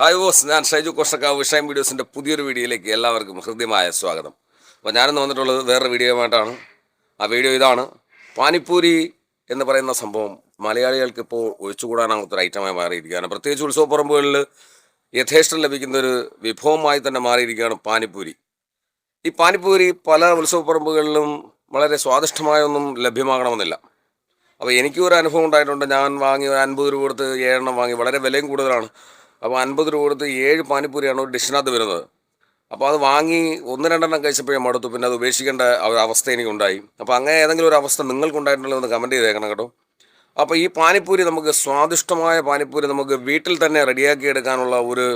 Hi boss ഞാൻ ഷൈജു കോഷക്കാവ് വിഷയം വീഡിയോസിന്റെ പുതിയൊരു വീഡിയോയിലേക്ക് എല്ലാവർക്കും ഹൃദ്യമായ സ്വാഗതം. അപ്പോൾ ഞാനിന്ന് വന്നിട്ടുള്ളത് വേറൊരു വീഡിയോയുമായിട്ടാണ്. ആ വീഡിയോ ഇതാണ്. പാനിപ്പൂരി എന്ന് പറയുന്ന സംഭവം മലയാളികൾക്ക് ഇപ്പോൾ ഒഴിച്ചുകൂടാനാകാത്തൊരു ഐറ്റമായി മാറിയിരിക്കുകയാണ്. പ്രത്യേകിച്ച് ഉത്സവപ്പറമ്പുകളിൽ യഥേഷ്ടം ലഭിക്കുന്ന ഒരു വിഭവമായി തന്നെ മാറിയിരിക്കുകയാണ് പാനിപ്പൂരി. ഈ പാനിപ്പൂരി പല ഉത്സവപ്പറമ്പുകളിലും വളരെ സ്വാദിഷ്ടമായൊന്നും ലഭ്യമാകണമെന്നില്ല. അപ്പോൾ എനിക്കൊരു ഒരു അനുഭവം ഉണ്ടായിട്ടുണ്ട്. ഞാൻ വാങ്ങി ഒരു അൻപത് രൂപ കൊടുത്ത് ഏഴെണ്ണം വാങ്ങി. വളരെ വിലയും കൂടുതലാണ്. അപ്പോൾ അൻപത് രൂപ കൊടുത്ത് ഏഴ് പാനിപ്പൂരിയാണ് ഒരു ഡിഷിനകത്ത് വരുന്നത്. അപ്പോൾ അത് വാങ്ങി ഒന്ന് രണ്ടെണ്ണം കഴിച്ചപ്പോഴേ മടുത്തു പിന്നെ അത് ഉപേക്ഷിക്കേണ്ട അവസ്ഥ എനിക്കുണ്ടായി. അപ്പോൾ അങ്ങനെ ഏതെങ്കിലും ഒരു അവസ്ഥ നിങ്ങൾക്കുണ്ടായിട്ടുണ്ടെങ്കിൽ ഒന്ന് കമന്റ് ചെയ്തേക്കണം കേട്ടോ. അപ്പോൾ ഈ പാനിപ്പൂരി നമുക്ക് സ്വാദിഷ്ടമായ പാനിപ്പൂരി നമുക്ക് വീട്ടിൽ തന്നെ റെഡിയാക്കി എടുക്കാനുള്ള ഒരു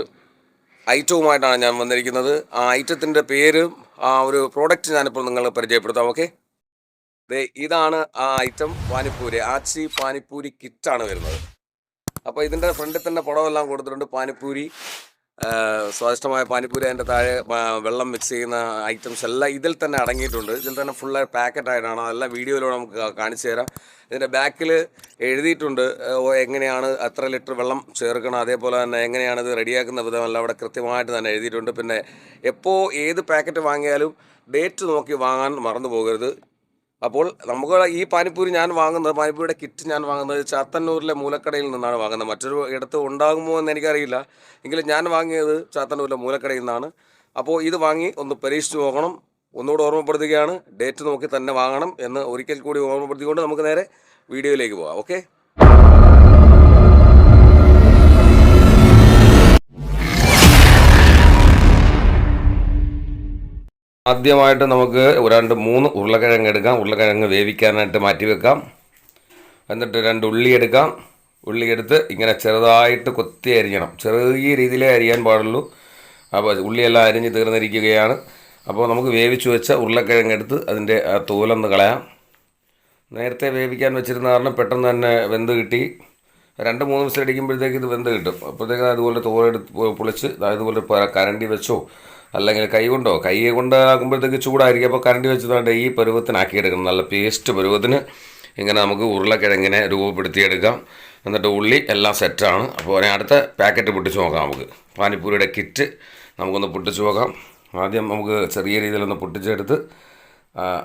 ഐറ്റവുമായിട്ടാണ് ഞാൻ വന്നിരിക്കുന്നത്. ആ ഐറ്റത്തിന്റെ പേരും ആ ഒരു പ്രോഡക്റ്റ് ഞാനിപ്പോൾ നിങ്ങൾ പരിചയപ്പെടുത്താം ഓക്കെ ഇതാണ് ആ ഐറ്റം പാനിപ്പൂരി. ആച്ചി പാനിപ്പൂരി കിറ്റാണ് വരുന്നത്. അപ്പോൾ ഇതിന്റെ ഫ്രണ്ടിൽ തന്നെ പടമെല്ലാം കൊടുത്തിട്ടുണ്ട്. പാനിപ്പൂരി സ്വാദിഷ്ടമായ പാനിപ്പൂരി അതിന്റെ താഴെ വെള്ളം മിക്സ് ചെയ്യുന്ന ഐറ്റംസ് എല്ലാം ഇതിൽ തന്നെ അടങ്ങിയിട്ടുണ്ട്. ഇതിൽ തന്നെ ഫുള്ള് പാക്കറ്റ് ആയിട്ടാണ് അതെല്ലാം വീഡിയോയിലൂടെ നമുക്ക് കാണിച്ചു തരാം. ഇതിന്റെ ബാക്കിൽ എഴുതിയിട്ടുണ്ട് എങ്ങനെയാണ് എത്ര ലിറ്റർ വെള്ളം ചേർക്കണം അതേപോലെ തന്നെ എങ്ങനെയാണ് ഇത് റെഡിയാക്കുന്ന വിധമെല്ലാം അവിടെ കൃത്യമായിട്ട് തന്നെ എഴുതിയിട്ടുണ്ട്. പിന്നെ എപ്പോൾ ഏത് പാക്കറ്റ് വാങ്ങിയാലും ഡേറ്റ് നോക്കി വാങ്ങാൻ മറന്നു പോകരുത്. അപ്പോൾ നമുക്ക് ഈ പാനിപ്പൂരി ഞാൻ വാങ്ങുന്നത് പാനിപ്പൂരിയുടെ കിറ്റ് ഞാൻ വാങ്ങുന്നത് ചാത്തന്നൂരിലെ മൂലക്കടയിൽ നിന്നാണ് വാങ്ങുന്നത്. മറ്റൊരു ഇടത്ത് ഉണ്ടാകുമോ എന്ന് എനിക്കറിയില്ല. എങ്കിലും ഞാൻ വാങ്ങിയത് ചാത്തന്നൂരിലെ മൂലക്കടയിൽ നിന്നാണ്. അപ്പോൾ ഇത് വാങ്ങി ഒന്ന് പരീക്ഷിച്ച് നോക്കണം. ഒന്നുകൂടെ ഓർമ്മപ്പെടുത്തുകയാണ്. ഡേറ്റ് നോക്കി തന്നെ വാങ്ങണം എന്ന് ഒരിക്കൽ കൂടി ഓർമ്മപ്പെടുത്തിക്കൊണ്ട് നമുക്ക് നേരെ വീഡിയോയിലേക്ക് പോകാം. ഓക്കെ ആദ്യമായിട്ട് നമുക്ക് രണ്ട് മൂന്ന് ഉരുളക്കിഴങ്ങ് എടുക്കാം. ഉരുളക്കിഴങ്ങ് വേവിക്കാനായിട്ട് മാറ്റി വെക്കാം. എന്നിട്ട് രണ്ട് ഉള്ളി എടുക്കാം. ഉള്ളി എടുത്ത് ഇങ്ങനെ ചെറുതായിട്ട് കൊത്തി അരിയണം ചെറിയ രീതിയിലേ അരിയാൻ പാടുള്ളൂ. അപ്പോൾ ഉള്ളിയെല്ലാം അരിഞ്ഞ് തീർന്നിരിക്കുകയാണ്. അപ്പോൾ നമുക്ക് വേവിച്ച് വെച്ച ഉരുളക്കിഴങ്ങ് എടുത്ത് അതിന്റെ തോലൊന്ന് കളയാം. നേരത്തെ വേവിക്കാൻ വെച്ചിരുന്ന കാരണം പെട്ടെന്ന് തന്നെ വെന്ത് കിട്ടി. രണ്ട് മൂന്ന് ദിവസം അടിക്കുമ്പോഴത്തേക്ക് ഇത് വെന്ത് കിട്ടും. അപ്പോഴത്തേക്ക് അതുപോലെ തോലെടുത്ത് പൊളിച്ച് അതുപോലെ കരണ്ടി വെച്ചോ. അല്ലെങ്കിൽ കൈ കൊണ്ടോ? കൈ കൊണ്ട് ആക്കുമ്പോഴത്തേക്ക് ചൂടായിരിക്കും. അപ്പോൾ കരണ്ടി വെച്ചതുകൊണ്ട് ഈ പരുവത്തിനാക്കിയെടുക്കണം നല്ല പേസ്റ്റ് പരുവത്തിന് ഇങ്ങനെ നമുക്ക് ഉരുളക്കിഴങ്ങിനെ രൂപപ്പെടുത്തിയെടുക്കാം. എന്നിട്ട് ഉള്ളി എല്ലാം സെറ്റാണ് അപ്പോൾ ഇനി അടുത്ത പാക്കറ്റ് പൊട്ടിച്ച് നോക്കാം നമുക്ക്. പാനിപ്പൂരിയുടെ കിറ്റ് നമുക്കൊന്ന് പൊട്ടിച്ച് നോക്കാം. ആദ്യം നമുക്ക് ചെറിയ രീതിയിലൊന്ന് പൊട്ടിച്ചെടുത്ത്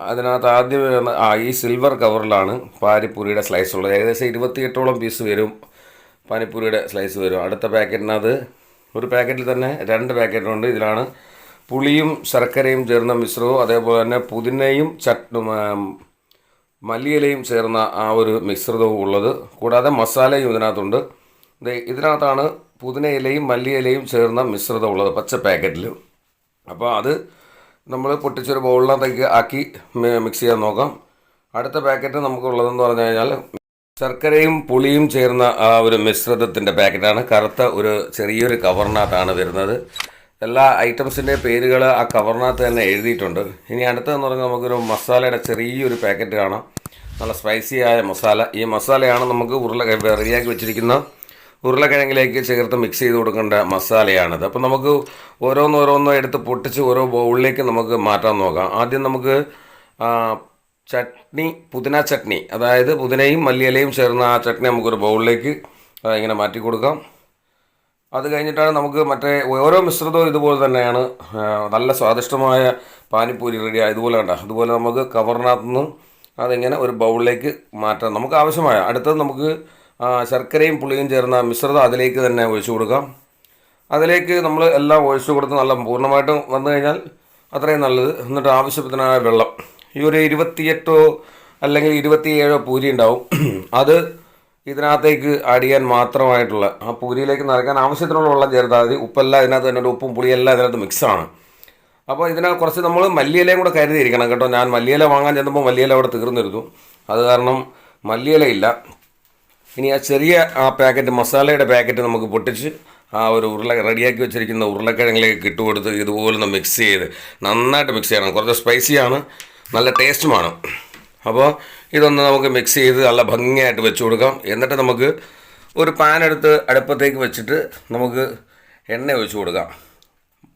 അതിനകത്ത് ആദ്യം ആ ഈ സിൽവർ കവറിലാണ് പാനിപ്പൂരിയുടെ സ്ലൈസ് ഉള്ളത്. ഏകദേശം ഇരുപത്തിയെട്ടോളം പീസ് വരും പാനിപ്പൂരിയുടെ സ്ലൈസ് വരും. അടുത്ത പാക്കറ്റിനകത്ത് ഒരു പാക്കറ്റിൽ തന്നെ രണ്ട് പാക്കറ്റുണ്ട് ഇതിലാണ് പുളിയും ശർക്കരയും ചേർന്ന മിശ്രവും അതേപോലെ തന്നെ പുതിനയും ചട് മല്ലിയിലയും ചേർന്ന ആ ഒരു മിശ്രിതവും ഉള്ളത്. കൂടാതെ മസാലയും ഇതിനകത്തുണ്ട്. ഇതിനകത്താണ് പുതിനയിലയും മല്ലിയിലയും ചേർന്ന മിശ്രിതം ഉള്ളത് പച്ച പാക്കറ്റിൽ. അപ്പോൾ അത് നമ്മൾ പൊട്ടിച്ചൊരു ബൗളിനകത്തേക്ക് ആക്കി മിക്സ് ചെയ്യാൻ നോക്കാം. അടുത്ത പാക്കറ്റ് നമുക്കുള്ളതെന്ന് പറഞ്ഞു കഴിഞ്ഞാൽ ശർക്കരയും പുളിയും ചേർന്ന ആ ഒരു മിശ്രിതത്തിന്റെ പാക്കറ്റാണ്. കറുത്ത ഒരു ചെറിയൊരു കവറിനകത്താണ് വരുന്നത്. എല്ലാ ഐറ്റംസിന്റെ പേരുകൾ ആ കവറിനകത്ത് തന്നെ എഴുതിയിട്ടുണ്ട്. ഇനി അടുത്തതെന്ന് പറഞ്ഞാൽ നമുക്കൊരു മസാലയുടെ ചെറിയൊരു പാക്കറ്റ് കാണാം. നല്ല സ്പൈസി ആയ മസാല. ഈ മസാലയാണ് നമുക്ക് ഉരുള റെഡിയാക്കി വെച്ചിരിക്കുന്ന ഉരുളക്കിഴങ്ങിലേക്ക് ചേർത്ത് മിക്സ് ചെയ്ത് കൊടുക്കേണ്ട മസാലയാണിത്. അപ്പോൾ നമുക്ക് ഓരോന്നോരോന്നോ എടുത്ത് പൊട്ടിച്ച് ഓരോ ബൗളിലേക്ക് നമുക്ക് മാറ്റാൻ നോക്കാം. ആദ്യം നമുക്ക് ചട്നി പുതിന ചട്നി. അതായത് പുതിനയും മല്ലിയിലയും ചേർന്ന ആ ചട്നി നമുക്കൊരു ബൗളിലേക്ക് ഇങ്ങനെ മാറ്റി കൊടുക്കാം. അത് കഴിഞ്ഞിട്ടാണ് നമുക്ക് മറ്റേ ഓരോ മിശ്രിതവും ഇതുപോലെ തന്നെയാണ് നല്ല സ്വാദിഷ്ടമായ പാനിപ്പൂരി റെഡി ഇതുപോലെ കണ്ട? അതുപോലെ നമുക്ക് കവറിനകത്ത് നിന്ന് അതിങ്ങനെ ഒരു ബൗളിലേക്ക് മാറ്റാം. നമുക്ക് ആവശ്യമായ അടുത്തത് നമുക്ക് ശർക്കരയും പുളിയും ചേർന്ന മിശ്രിതം അതിലേക്ക് തന്നെ ഒഴിച്ചു കൊടുക്കാം. അതിലേക്ക് നമ്മൾ എല്ലാം ഒഴിച്ചു കൊടുത്ത് നല്ല പൂർണമായിട്ടും വന്നു കഴിഞ്ഞാൽ അത്രയും നല്ലത്. എന്നിട്ട് ആവശ്യത്തിനായ വെള്ളം. ഈ ഒരു ഇരുപത്തിയെട്ടോ അല്ലെങ്കിൽ ഇരുപത്തിയേഴോ പൂരി ഉണ്ടാവും. അത് ഇതിനകത്തേക്ക് ആഡ് ചെയ്യാൻ മാത്രമായിട്ടുള്ള ആ പൂരിയിലേക്ക് നിറയ്ക്കാൻ ആവശ്യത്തിനുള്ള വെള്ളം ചേർത്താൽ മതി ഉപ്പെല്ലാം ഇതിനകത്ത് തന്നെ. ഉപ്പും പുളിയെല്ലാം ഇതിനകത്ത് മിക്സാണ് അപ്പോൾ ഇതിനെ കുറച്ച് നമ്മൾ മല്ലിയിലയും കൂടെ കരുതിയിരിക്കണം കേട്ടോ. ഞാൻ മല്ലിയില വാങ്ങാൻ ചെന്നപ്പോൾ മല്ലിയില അവിടെ തീർന്നിരുന്നു. അത് കാരണം മല്ലിയില ഇല്ല. ഇനി ആ ചെറിയ ആ പാക്കറ്റ് മസാലയുടെ പാക്കറ്റ് നമുക്ക് പൊട്ടിച്ച് ആ ഒരു ഉരുള റെഡിയാക്കി വെച്ചിരിക്കുന്ന ഉരുളക്കിഴങ്ങിലേക്ക് ഇട്ടുകൊടുത്ത് ഇതുപോലെ ഒന്ന് മിക്സ് ചെയ്ത് നന്നായിട്ട് മിക്സ് ചെയ്യണം. കുറച്ച് സ്പൈസിയാണ് നല്ല ടേസ്റ്റുമാണ് അപ്പോൾ ഇതൊന്ന് നമുക്ക് മിക്സ് ചെയ്ത് നല്ല ഭംഗിയായിട്ട് വെച്ച് കൊടുക്കാം. എന്നിട്ട് നമുക്ക് ഒരു പാൻ എടുത്ത് അടുപ്പത്തേക്ക് വെച്ചിട്ട് നമുക്ക് എണ്ണ ഒഴിച്ചു കൊടുക്കാം.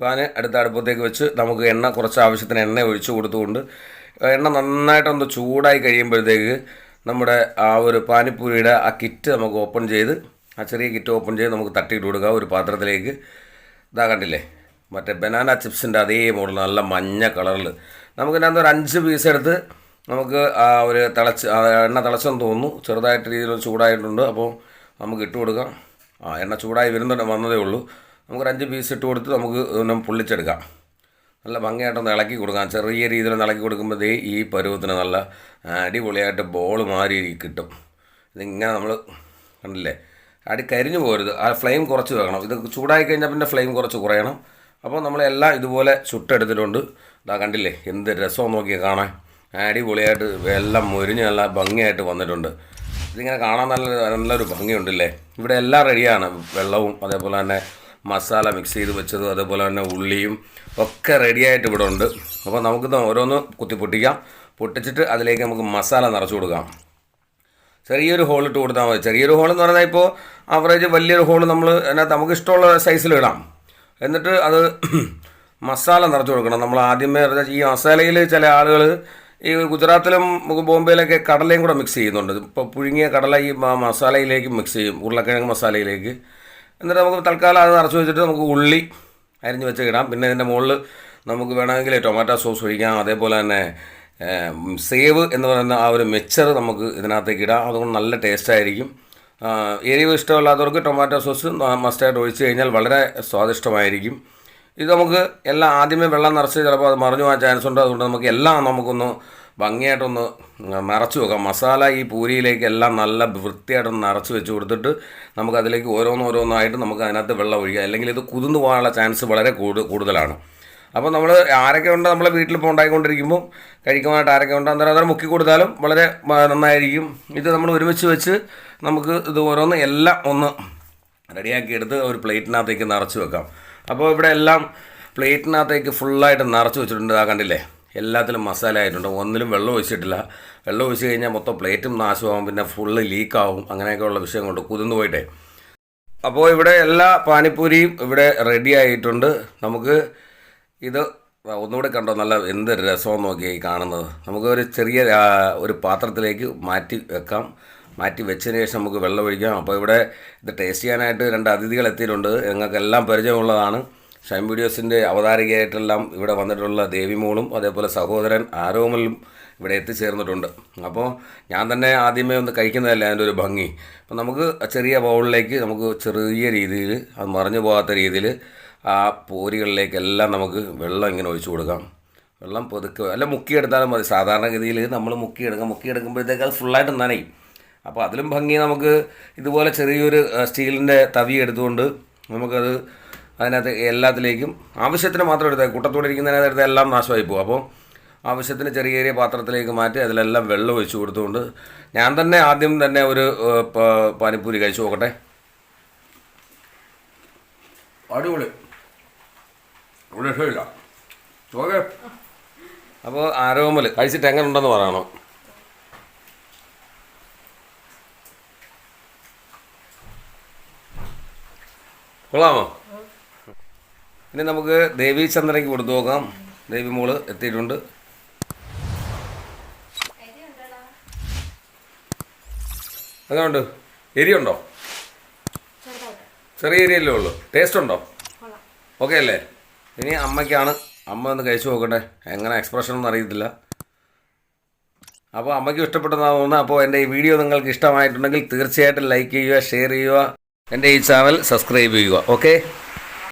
പാന് അടുത്ത അടുപ്പത്തേക്ക് വെച്ച് നമുക്ക് എണ്ണ കുറച്ച് ആവശ്യത്തിന് എണ്ണ ഒഴിച്ചു കൊടുത്തുകൊണ്ട് എണ്ണ നന്നായിട്ടൊന്ന് ചൂടായി കഴിയുമ്പോഴത്തേക്ക് നമ്മുടെ ആ ഒരു പാനിപ്പൂരിയുടെ ആ കിറ്റ് നമുക്ക് ഓപ്പൺ ചെയ്ത് ആ ചെറിയ കിറ്റ് ഓപ്പൺ ചെയ്ത് നമുക്ക് തട്ടിയിട്ട് കൊടുക്കുക ഒരു പാത്രത്തിലേക്ക്. ഇതാ കണ്ടില്ലേ? മറ്റേ ബനാന ചിപ്സിന്റെ അതേ മോഡൽ നല്ല മഞ്ഞ കളറിൽ നമുക്കിതിനകത്ത് ഒരു അഞ്ച് പീസ് എടുത്ത് നമുക്ക് ആ ഒരു തിളച്ച് എണ്ണ തിളച്ചെന്ന് തോന്നുന്നു. ചെറുതായിട്ട് രീതിയിൽ ചൂടായിട്ടുണ്ട്. അപ്പോൾ നമുക്ക് ഇട്ട് കൊടുക്കാം. ആ എണ്ണ ചൂടായി വരുന്നുണ്ട് വന്നതേ ഉള്ളൂ. നമുക്കൊരു അഞ്ച് പീസ് ഇട്ട് കൊടുത്ത് നമുക്ക് ഒന്ന് പൊള്ളിച്ചെടുക്കാം. നല്ല ഭംഗിയായിട്ടൊന്ന് ഇളക്കി കൊടുക്കാം. ചെറിയ രീതിയിൽ ഇളക്കി കൊടുക്കുമ്പോൾ ഈ പരുവത്തിന് നല്ല അടിപൊളിയായിട്ട് ബോൾ മാറി കിട്ടും. ഇതിങ്ങനെ നമ്മൾ കണ്ടില്ലേ? അടി കരിഞ്ഞു പോരുത്. ആ ഫ്ലെയിം കുറച്ച് വെക്കണം. ഇത് ചൂടായി കഴിഞ്ഞാൽ പിന്നെ ഫ്ലെയിം കുറച്ച് കുറയണം. അപ്പോൾ നമ്മളെല്ലാം ഇതുപോലെ ചുട്ടെടുത്തിട്ടുണ്ട്. ഇതാ കണ്ടില്ലേ? എന്ത് രസം നോക്കി കാണാൻ. അടിപൊളിയായിട്ട് എല്ലാം മുരിഞ്ഞ് നല്ല ഭംഗിയായിട്ട് വന്നിട്ടുണ്ട്. ഇതിങ്ങനെ കാണാൻ നല്ല നല്ലൊരു ഭംഗിയുണ്ടല്ലേ? ഇവിടെ എല്ലാം റെഡിയാണ്. വെള്ളവും അതേപോലെ തന്നെ മസാല മിക്സ് ചെയ്ത് വെച്ചതും അതേപോലെ തന്നെ ഉള്ളിയും ഒക്കെ റെഡിയായിട്ട് ഇവിടെ ഉണ്ട്. അപ്പോൾ നമുക്കിത് ഓരോന്ന് കുത്തി പൊട്ടിക്കാം. പൊട്ടിച്ചിട്ട് അതിലേക്ക് നമുക്ക് മസാല നിറച്ചു കൊടുക്കാം. ചെറിയൊരു ഹോൾ ഇട്ട് കൊടുത്താൽ മതി. ചെറിയൊരു ഹോൾ എന്ന് പറഞ്ഞാൽ ഇപ്പോൾ ആവറേജ് വലിയൊരു ഹോൾ നമ്മൾ അതിനകത്ത് നമുക്ക് ഇഷ്ടമുള്ള സൈസിൽ ഇടാം. എന്നിട്ട് അത് മസാല നിറച്ചു കൊടുക്കണം. നമ്മൾ ആദ്യമേ ഈ മസാലയിൽ ചില ആളുകൾ ഈ ഗുജറാത്തിലും ബോംബെയിലൊക്കെ കടലയും കൂടെ മിക്സ് ചെയ്യുന്നുണ്ട്. ഇപ്പോൾ പുഴുങ്ങിയ കടല ഈ മസാലയിലേക്ക് മിക്സ് ചെയ്യും ഉരുളക്കിഴങ്ങ് മസാലയിലേക്ക്. എന്നിട്ട് നമുക്ക് തൽക്കാലം അത് നിറച്ച് വെച്ചിട്ട് നമുക്ക് ഉള്ളി അരിഞ്ഞ് വെച്ച് ഇടാം പിന്നെ ഇതിന്റെ മുകളിൽ നമുക്ക് വേണമെങ്കിൽ ടൊമാറ്റോ സോസ് ഒഴിക്കാം. അതേപോലെ തന്നെ സേവ് എന്ന് പറയുന്ന ആ ഒരു മിക്സർ നമുക്ക് ഇതിനകത്തേക്ക് ഇടാം. അതുകൊണ്ട് നല്ല ടേസ്റ്റായിരിക്കും എരിവ് ഇഷ്ടമല്ലാത്തവർക്ക് ടൊമാറ്റോ സോസ് മസ്റ്റായിട്ട് ഒഴിച്ച് കഴിഞ്ഞാൽ വളരെ സ്വാദിഷ്ടമായിരിക്കും. ഇത് നമുക്ക് എല്ലാം ആദ്യമേ വെള്ളം നിറച്ച് ചിലപ്പോൾ അത് മറിഞ്ഞു പോകാൻ ചാൻസ് ഉണ്ട്. അതുകൊണ്ട് നമുക്ക് എല്ലാം നമുക്കൊന്ന് ഭംഗിയായിട്ടൊന്ന് നിറച്ച് വെക്കാം. മസാല ഈ പൂരിയിലേക്ക് എല്ലാം നല്ല വൃത്തിയായിട്ടൊന്ന് നിറച്ച് വെച്ച് കൊടുത്തിട്ട് നമുക്ക് അതിലേക്ക് ഓരോന്നോരോന്നായിട്ട് നമുക്ക് അതിനകത്ത് വെള്ളം ഒഴിക്കാം. അല്ലെങ്കിൽ ഇത് കുതിർന്നു പോകാനുള്ള ചാൻസ് വളരെ കൂടു കൂടുതലാണ്. അപ്പോൾ നമ്മൾ ആരൊക്കെ ഉണ്ട് നമ്മളെ വീട്ടിലിപ്പോൾ ഉണ്ടായിക്കൊണ്ടിരിക്കുമ്പോൾ കഴിക്കുവാനായിട്ട് ആരൊക്കെ ഉണ്ട് അന്നേരം അന്നേരം മുക്കി കൊടുത്താലും വളരെ നന്നായിരിക്കും. ഇത് നമ്മൾ ഒരുമിച്ച് വെച്ച് നമുക്ക് ഇത് ഓരോന്ന് എല്ലാം ഒന്ന് റെഡിയാക്കി എടുത്ത് ഒരു പ്ലേറ്റിനകത്തേക്ക് നിറച്ച് വെക്കാം. അപ്പോൾ ഇവിടെ എല്ലാം പ്ലേറ്റിനകത്തേക്ക് ഫുള്ളായിട്ട് നിറച്ച് വെച്ചിട്ടുണ്ട് ആ കണ്ടില്ലേ? എല്ലാത്തിലും മസാല ആയിട്ടുണ്ട്. ഒന്നിലും വെള്ളം ഒഴിച്ചിട്ടില്ല. വെള്ളം ഒഴിച്ച് കഴിഞ്ഞാൽ മൊത്തം പ്ലേറ്റും നാശമാകും പിന്നെ ഫുള്ള് ലീക്കാവും. അങ്ങനെയൊക്കെയുള്ള വിഷയം കൊണ്ട് കുതിർന്നു പോയിട്ടേ. അപ്പോൾ ഇവിടെ എല്ലാ പാനിപ്പൂരിയും ഇവിടെ റെഡി ആയിട്ടുണ്ട്. നമുക്ക് ഇത് ഒന്നുകൂടെ കണ്ടോ? നല്ല എന്തൊരു രസമെന്ന് നോക്കി കാണുന്നത്. നമുക്ക് ഒരു ചെറിയ ഒരു പാത്രത്തിലേക്ക് മാറ്റി വെക്കാം. മാറ്റി വെച്ചതിന് ശേഷം നമുക്ക് വെള്ളം ഒഴിക്കാം. അപ്പോൾ ഇവിടെ ഇത് ടേസ്റ്റ് ചെയ്യാനായിട്ട് രണ്ട് അതിഥികൾ എത്തിയിട്ടുണ്ട്. നിങ്ങൾക്കെല്ലാം പരിചയമുള്ളതാണ്. ഷൈം വീഡിയോസിന്റെ അവതാരികയായിട്ടെല്ലാം ഇവിടെ വന്നിട്ടുള്ള ദേവിമോളും അതേപോലെ സഹോദരൻ ആരോമലും ഇവിടെ എത്തിച്ചേർന്നിട്ടുണ്ട്. അപ്പോൾ ഞാൻ തന്നെ ആദ്യമേ ഒന്ന് കഴിക്കുന്നതല്ല അതിന്റെ ഒരു ഭംഗി. അപ്പോൾ നമുക്ക് ചെറിയ ബൗളിലേക്ക് നമുക്ക് ചെറിയ രീതിയിൽ അത് മറിഞ്ഞു പോകാത്ത രീതിയിൽ ആ പോരികളിലേക്കെല്ലാം നമുക്ക് വെള്ളം ഇങ്ങനെ ഒഴിച്ചു കൊടുക്കാം. വെള്ളം പൊതുക്കുക അല്ല മുക്കിയെടുത്താലും മതി. സാധാരണഗതിയിൽ നമ്മൾ മുക്കിയെടുക്കാം. മുക്കിയെടുക്കുമ്പോഴത്തേക്ക് ഫുള്ളായിട്ട് നനയും. അപ്പോൾ അതിലും ഭംഗി നമുക്ക് ഇതുപോലെ ചെറിയൊരു സ്റ്റീലിന്റെ തവി എടുത്തുകൊണ്ട് നമുക്കത് അതിനകത്ത് എല്ലാത്തിലേക്കും ആവശ്യത്തിന് മാത്രം എടുത്താൽ കൂട്ടത്തോടെ ഇരിക്കുന്നതിനകത്ത് എടുത്താൽ എല്ലാം നാശമായി പോകും. അപ്പോൾ ആവശ്യത്തിന് ചെറിയ ചെറിയ പാത്രത്തിലേക്ക് മാറ്റി അതിലെല്ലാം വെള്ളം ഒഴിച്ചു കൊടുത്തുകൊണ്ട് ഞാൻ തന്നെ ആദ്യം തന്നെ ഒരു പാനിപ്പൂരി കഴിച്ചു നോക്കട്ടെ. അടിപൊളി. ഇവിടെ ഇഷ്ടമില്ല ഓക്കെ. അപ്പോൾ ആരോമൽ കഴിച്ചിട്ട് എങ്ങനെ ഉണ്ടെന്ന് പറയണം. കൊള്ളാമോ? ഇനി നമുക്ക് ദേവി ചന്ദ്രയ്ക്ക് കൊടുത്തു നോക്കാം. ദേവി മോൾ എത്തിയിട്ടുണ്ട്. അതുകൊണ്ട് എരിയുണ്ടോ? ചെറിയ എരിയല്ലേ ഉള്ളൂ. ടേസ്റ്റ് ഉണ്ടോ? ഓക്കെ അല്ലേ? ഇനി അമ്മയ്ക്കാണ്. അമ്മ ഒന്ന് കഴിച്ചു നോക്കട്ടെ. എങ്ങനെ എക്സ്പ്രഷൻ ഒന്നും അറിയത്തില്ല. അപ്പോൾ അമ്മയ്ക്ക് തോന്നുന്നത് അപ്പോൾ എന്റെ ഈ വീഡിയോ നിങ്ങൾക്ക് ഇഷ്ടമായിട്ടുണ്ടെങ്കിൽ തീർച്ചയായിട്ടും ലൈക്ക് ചെയ്യുക ഷെയർ ചെയ്യുക. എന്റെ ഈ ചാനൽ സബ്സ്ക്രൈബ് ചെയ്യുക ഓക്കെ?